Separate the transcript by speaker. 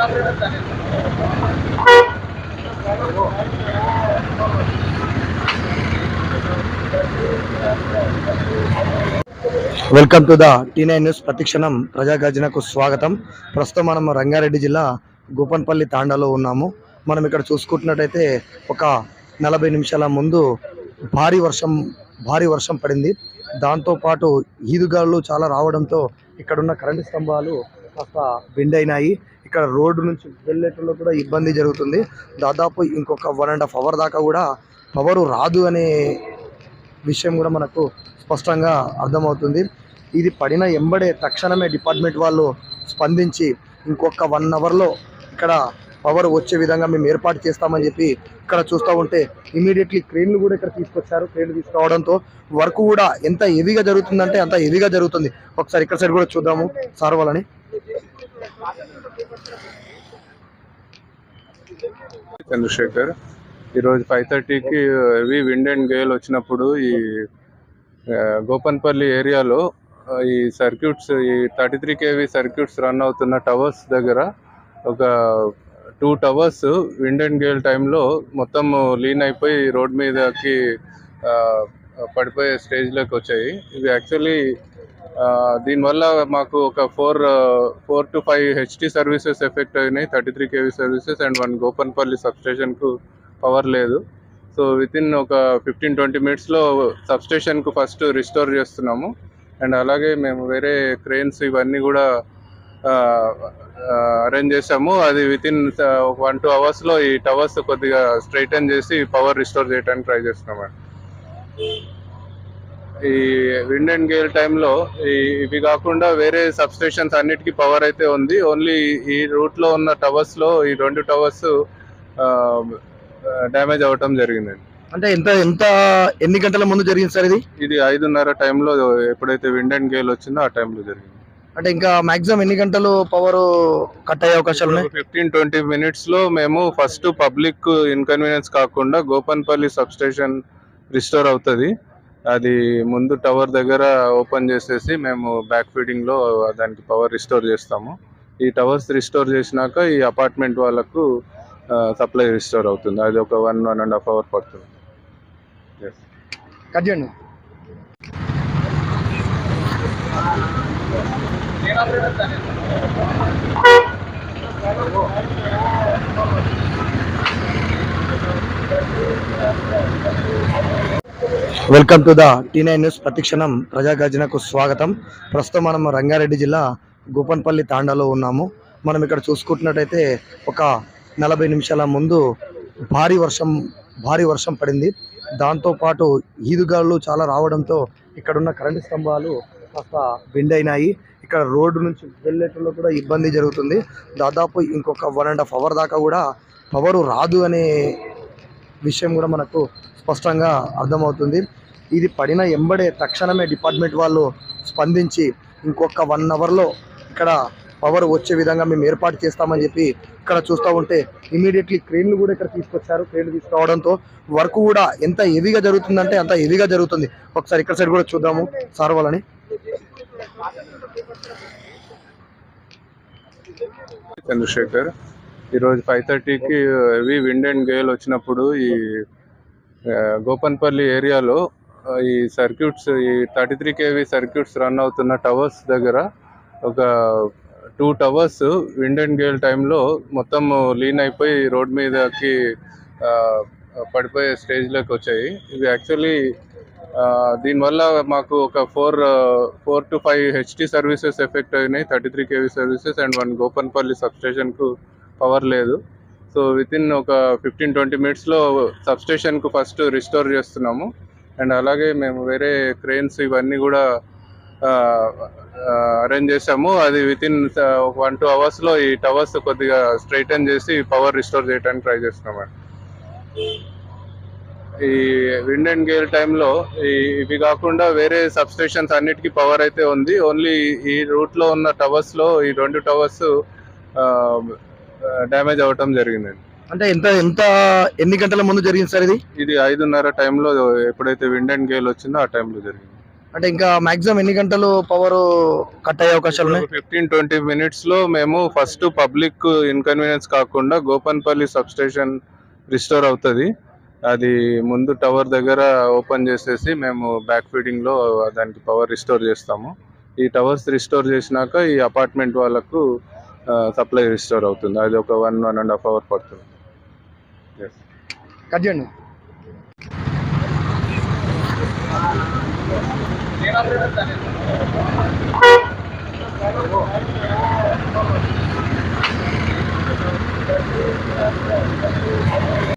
Speaker 1: Welcome to the T nine news ప్రతిక్షణం ప్రజాగర్జనకు స్వాగతం. ప్రస్తుతం మనం రంగారెడ్డి జిల్లా గోపన్పల్లి తాండాలో ఉన్నాము. మనం ఇక్కడ చూసుకుంటున్నట్టయితే ఒక నలభై నిమిషాల ముందు భారీ వర్షం భారీ వర్షం పడింది. దాంతోపాటు ఈదుగాళ్ళు చాలా రావడంతో ఇక్కడున్న కరెంటు స్తంభాలు కాస్త బెండ్ అయినాయి. ఇక్కడ రోడ్డు నుంచి వెళ్ళేటప్పుడు కూడా ఇబ్బంది జరుగుతుంది. దాదాపు ఇంకొక వన్ అండ్ హాఫ్ అవర్ దాకా కూడా పవరు రాదు అనే విషయం కూడా మనకు స్పష్టంగా అర్థమవుతుంది. ఇది పడిన ఎంబడే తక్షణమే డిపార్ట్మెంట్ వాళ్ళు స్పందించి ఇంకొక వన్ అవర్లో ఇక్కడ పవర్ వచ్చే విధంగా మేము ఏర్పాటు చేస్తామని చెప్పి ఇక్కడ చూస్తూ ఉంటే ఇమీడియట్లీ క్రెయిన్లు కూడా ఇక్కడ తీసుకొచ్చారు. క్రెయిన్లు తీసుకురావడంతో వర్క్ కూడా ఎంత హెవీగా జరుగుతుందంటే అంత హెవీగా జరుగుతుంది. ఒకసారి ఇక్కడ సైడ్ కూడా చూద్దాము. సార్ వాళ్ళని.
Speaker 2: చంద్రశేఖర్ ఈరోజు ఫైవ్ థర్టీకి హెవీ విండ్ అండ్ గేల్ వచ్చినప్పుడు ఈ గోపన్పల్లి ఏరియాలో ఈ సర్క్యూట్స్ ఈ thirty three KV circuits run అవుతున్న టవర్స్ దగ్గర ఒక two towers wind and gale టైంలో మొత్తం లీన్ అయిపోయి రోడ్ మీదకి పడిపోయే స్టేజ్లోకి వచ్చాయి. ఇవి యాక్చువల్లీ దీనివల్ల మాకు ఒక four four to five HT services effect అయినాయి. Thirty three KV services and one Gopanpalli సబ్స్టేషన్కు power లేదు. సో విత్ ఇన్ ఒక ఫిఫ్టీన్ ట్వంటీ మినిట్స్లో సబ్స్టేషన్కు ఫస్ట్ రిస్టోర్ చేస్తున్నాము. అండ్ అలాగే మేము వేరే క్రెయిన్స్ ఇవన్నీ కూడా అరేంజ్ చేసాము అది విత్ ఇన్ వన్ టూ అవర్స్లో ఈ టవర్స్ కొద్దిగా స్ట్రైటన్ చేసి పవర్ రిస్టోర్ చేయడానికి ట్రై చేస్తున్నామండి ఈ విండ్ అండ్ గేల్ టైంలో ఇవి కాకుండా వేరే సబ్స్టేషన్స్ అన్నిటికీ పవర్ అయితే ఉంది. ఓన్లీ ఈ రూట్లో ఉన్న టవర్స్లో ఈ రెండు టవర్స్ డ్యామేజ్ అవ్వటం జరిగిందండి
Speaker 1: అంటే ఎంత ఎంత ఎన్ని గంటల ముందు జరిగింది సార్ ఇది?
Speaker 2: ఇది ఐదున్నర టైంలో ఎప్పుడైతే విండ్ అండ్ గేల్ వచ్చిందో ఆ టైంలో జరిగింది.
Speaker 1: అంటే ఇంకా మాక్సిమం ఎన్ని గంటలు పవర్ కట్ అయ్యే అవకాశాలు ఉన్నాయి?
Speaker 2: ఫిఫ్టీన్ ట్వంటీ మినిట్స్లో మేము ఫస్ట్ పబ్లిక్ ఇన్కన్వీనియన్స్ కాకుండా గోపన్పల్లి సబ్స్టేషన్ రిస్టోర్ అవుతుంది. అది ముందు టవర్ దగ్గర ఓపెన్ చేసేసి మేము బ్యాక్ ఫీడింగ్లో దానికి పవర్ రిస్టోర్ చేస్తాము. ఈ టవర్స్ రిస్టోర్ చేసినాక ఈ అపార్ట్మెంట్ వాళ్ళకు సప్లై రిస్టోర్ అవుతుంది. అది ఒక one one and half hour పడుతుంది.
Speaker 1: కట్ చేయండి. Welcome to the T nine news ప్రతిక్షణం ప్రజాగర్జనకు స్వాగతం. ప్రస్తుతం మనం రంగారెడ్డి జిల్లా గోపన్పల్లి తాండాలో ఉన్నాము. మనం ఇక్కడ చూసుకుంటున్నట్టయితే ఒక నలభై నిమిషాల ముందు భారీ వర్షం భారీ వర్షం పడింది. దాంతోపాటు ఈదుగాళ్ళు చాలా రావడంతో ఇక్కడున్న కరెంటు స్తంభాలు కాస్త బెండ్ అయినాయి. ఇక్కడ రోడ్డు నుంచి వెళ్ళేటప్పుడు కూడా ఇబ్బంది జరుగుతుంది. దాదాపు ఇంకొక వన్ అండ్ హాఫ్ అవర్ దాకా కూడా పవరు రాదు అనే విషయం కూడా మనకు స్పష్టంగా అర్థమవుతుంది. ఇది పడిన ఎంబడే తక్షణమే డిపార్ట్మెంట్ వాళ్ళు స్పందించి ఇంకొక వన్ అవర్లో ఇక్కడ పవర్ వచ్చే విధంగా మేము ఏర్పాటు చేస్తామని చెప్పి ఇక్కడ చూస్తూ ఉంటే ఇమీడియట్లీ క్రెయిన్లు కూడా ఇక్కడ తీసుకొచ్చారు. క్రెయిన్లు తీసుకురావడంతో వర్క్ కూడా ఎంత హెవీగా జరుగుతుందంటే అంత హెవీగా జరుగుతుంది. ఒకసారి ఇక్కడ సైడ్ కూడా చూద్దాము. సార్ వాళ్ళని.
Speaker 2: చంద్రశేఖర్. ఈరోజు ఫైవ్ థర్టీకి హెవీ విండ్ అండ్ గేల్ వచ్చినప్పుడు ఈ uh, గోపన్పల్లి ఏరియాలో uh, ఈ సర్క్యూట్స్ ఈ thirty three KV circuits run అవుతున్న టవర్స్ దగ్గర ఒక two towers wind and gale టైంలో మొత్తం లీన్ అయిపోయి రోడ్ మీదకి uh, పడిపోయే స్టేజ్లోకి వచ్చాయి. ఇవి యాక్చువల్లీ దీనివల్ల మాకు ఒక four four to five HT services effect అయినాయి. Thirty three KV services and one Gopanpalli సబ్స్టేషన్కు power లేదు. సో విత్ ఇన్ ఒక ఫిఫ్టీన్ ట్వంటీ మినిట్స్లో సబ్స్టేషన్కు ఫస్ట్ రిస్టోర్ చేస్తున్నాము. అండ్ అలాగే మేము వేరే క్రెయిన్స్ ఇవన్నీ కూడా అరేంజ్ చేసాము అది విత్ ఇన్ వన్ టూ అవర్స్లో ఈ టవర్స్ కొద్దిగా స్ట్రైటన్ చేసి పవర్ రిస్టోర్ చేయడానికి ట్రై చేస్తున్నామండి ఈ విండ్ అండ్ గేల్ టైంలో ఇవి కాకుండా వేరే సబ్స్టేషన్స్ అన్నిటికీ పవర్ అయితే ఉంది. ఓన్లీ ఈ రూట్లో ఉన్న టవర్స్లో ఈ రెండు టవర్స్ డ్యామేజ్ అవ్వటం జరిగిందండి
Speaker 1: అంటే ఎంత ఎంత ఎన్ని గంటల ముందు జరిగింది సార్ ఇది?
Speaker 2: ఇది ఐదున్నర టైంలో ఎప్పుడైతే విండ్ అండ్ గేల్ వచ్చిందో ఆ టైంలో జరిగింది.
Speaker 1: అంటే ఇంకా మాక్సిమం ఎన్ని గంటలు పవర్ కట్ అయ్యే అవకాశాలు ఉన్నాయి?
Speaker 2: ఫిఫ్టీన్ ట్వంటీ మినిట్స్లో మేము ఫస్ట్ పబ్లిక్ ఇన్కన్వీనియన్స్ కాకుండా గోపన్పల్లి సబ్స్టేషన్ రిస్టోర్ అవుతుంది. అది ముందు టవర్ దగ్గర ఓపెన్ చేసేసి మేము బ్యాక్ ఫీడింగ్లో దానికి పవర్ రిస్టోర్ చేస్తాము. ఈ టవర్స్ రిస్టోర్ చేసినాక ఈ అపార్ట్మెంట్ వాళ్ళకు సప్లై రిస్టోర్ అవుతుంది. అది ఒక one one and half hour పడుతుంది.
Speaker 1: కట్ చేయండి.